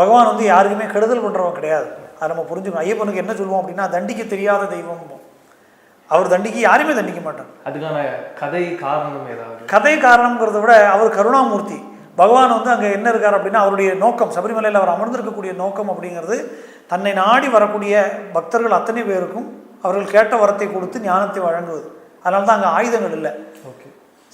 பகவான் வந்து யாருக்குமே கெடுதல் பண்ணுறவன் கிடையாது. அதை நம்ம புரிஞ்சுக்கணும். ஐயப்பனுக்கு என்ன சொல்லுவோம் அப்படின்னா தண்டிக்க தெரியாத தெய்வம் அவர் தண்டிக்க யாரையுமே தண்டிக்க மாட்டார். அதுக்கான கதை காரணம் ஏதாவது? கதை காரணம்ங்கிறத விட அவர் கருணாமூர்த்தி. பகவான் வந்து அங்கே என்ன இருக்கார் அப்படின்னா அவருடைய நோக்கம் சபரிமலையில் அவர் அமர்ந்திருக்கக்கூடிய நோக்கம் அப்படிங்கிறது தன்னை நாடி வரக்கூடிய பக்தர்கள் அத்தனை பேருக்கும் அவர்கள் கேட்ட வரத்தை கொடுத்து ஞானத்தை வழங்குவது. அதனால தான் அங்கே ஆயுதங்கள் இல்லை.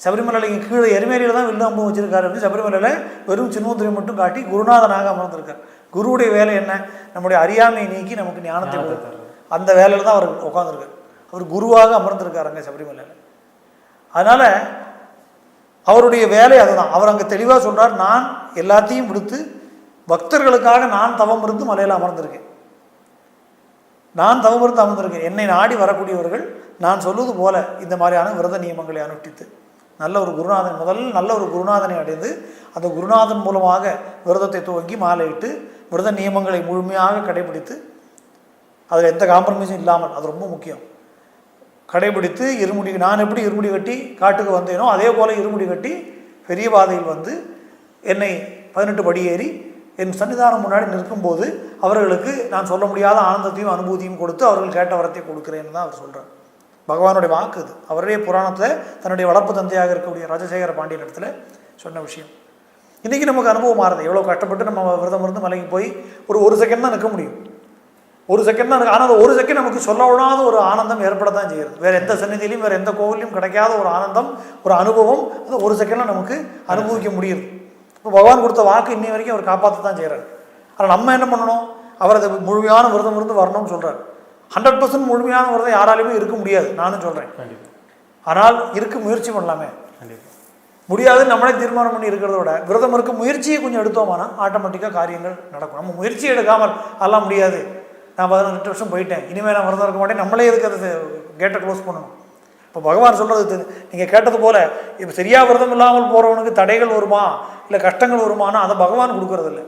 இங்கே கீழே எருமேலியில் தான் வில்லு அம்பு வச்சிருக்காரு அப்படின்னு சபரிமலையில் வெறும் சின்னூத்திரை மட்டும் காட்டி குருநாதனாக அமர்ந்திருக்கார். குருவுடைய வேலை என்ன? நம்முடைய அறியாமையை நீக்கி நமக்கு ஞானத்தை கொடுக்கும் அந்த வேலையில் தான் அவர் உட்காந்துருக்கார் அவர் குருவாக அமர்ந்திருக்காருங்க சபரிமலையில். அதனால் அவருடைய வேலை அதுதான். அவர் அங்கே தெளிவாக சொல்றார் நான் எல்லாத்தையும் விடுத்து பக்தர்களுக்காக நான் தவம் இருந்து மலையில் அமர்ந்திருக்கேன். நான் தவம் இருந்து அமர்ந்திருக்கேன். என்னை நாடி வரக்கூடியவர்கள் நான் சொல்வது போல இந்த மாதிரியான விரத நியமங்களை அனுஷ்டித்து நல்ல ஒரு குருநாதன் முதல் நல்ல ஒரு குருநாதனை அடைந்து அந்த குருநாதன் மூலமாக விரதத்தை துவங்கி மாலையிட்டு விரத நியமங்களை முழுமையாக கடைபிடித்து அதில் எந்த காம்ப்ரமைஸும் இல்லாமல் அது ரொம்ப முக்கியம். கடைபிடித்து இருமுடி நான் எப்படி இருமுடி கட்டி காட்டுக்கு வந்தேனோ அதே போல் இருமுடி கட்டி பெரிய பாதையில் வந்து என்னை பதினெட்டு படி ஏறி என் சன்னிதானம் முன்னாடி நிற்கும்போது அவர்களுக்கு நான் சொல்ல முடியாத ஆனந்தத்தையும் அனுபூதியும் கொடுத்து அவர்கள் கேட்ட வரத்தை கொடுக்குறேன்னு தான் அவர் சொல்கிறார் பகவானுடைய வாக்கு இது. அவருடைய புராணத்தில் தன்னுடைய வளர்ப்பு தந்தையாக இருக்கக்கூடிய ராஜசேகர பாண்டியன் இடத்துல சொன்ன விஷயம். இன்றைக்கி நமக்கு அனுபவம் மாறுது. எவ்வளோ கஷ்டப்பட்டு நம்ம விரதம் இருந்து மலைக்கு போய் ஒரு ஒரு செகண்ட் தான் நிற்க முடியும். ஒரு செகண்ட் தான் ஆனால் அந்த ஒரு செகண்ட் நமக்கு சொல்ல விடாத ஒரு ஆனந்தம் ஏற்பட தான் செய்யுது வேறு எந்த சன்னிதியிலையும் வேறு எந்த கோவிலையும் கிடைக்காத ஒரு ஆனந்தம் ஒரு அனுபவம் அது ஒரு செகண்டில் நமக்கு அனுபவிக்க முடியுது. இப்போ பகவான் கொடுத்த வாக்கு இன்னி வரைக்கும் அவர் காப்பாற்ற தான் செய்கிறார் ஆனால் நம்ம என்ன பண்ணணும்? அவர் அதை முழுமையான விரதம் இருந்து வரணும்னு சொல்கிறார் ஹண்ட்ரட் பர்சன்ட் முழுமையான விரதம் யாராலையுமே இருக்க முடியாது. நானும் சொல்கிறேன் ஆனால் இருக்க முயற்சி பண்ணலாமே. முடியாதுன்னு நம்மளே தீர்மானம் பண்ணி இருக்கிறத விட விரதம் இருக்க முயற்சியை கொஞ்சம் எடுத்தோமானா ஆட்டோமேட்டிக்காக காரியங்கள் நடக்கும். நம்ம முயற்சி எடுக்காமல் அதெல்லாம் முடியாது. நான் பதினெட்டு வருஷம் போயிட்டேன். இனிமேல் நான் விரதம் இருக்க மாட்டேன். நம்மளே எதுக்கு அதை கேட்டை க்ளோஸ் பண்ணணும்? இப்போ பகவான் சொல்கிறது நீங்கள் கேட்டது போல இப்போ சரியாக விரதம் இல்லாமல் போகிறவனுக்கு தடைகள் வருமா? இல்லை கஷ்டங்கள் வருமானா? அதை பகவான் கொடுக்கறதில்ல.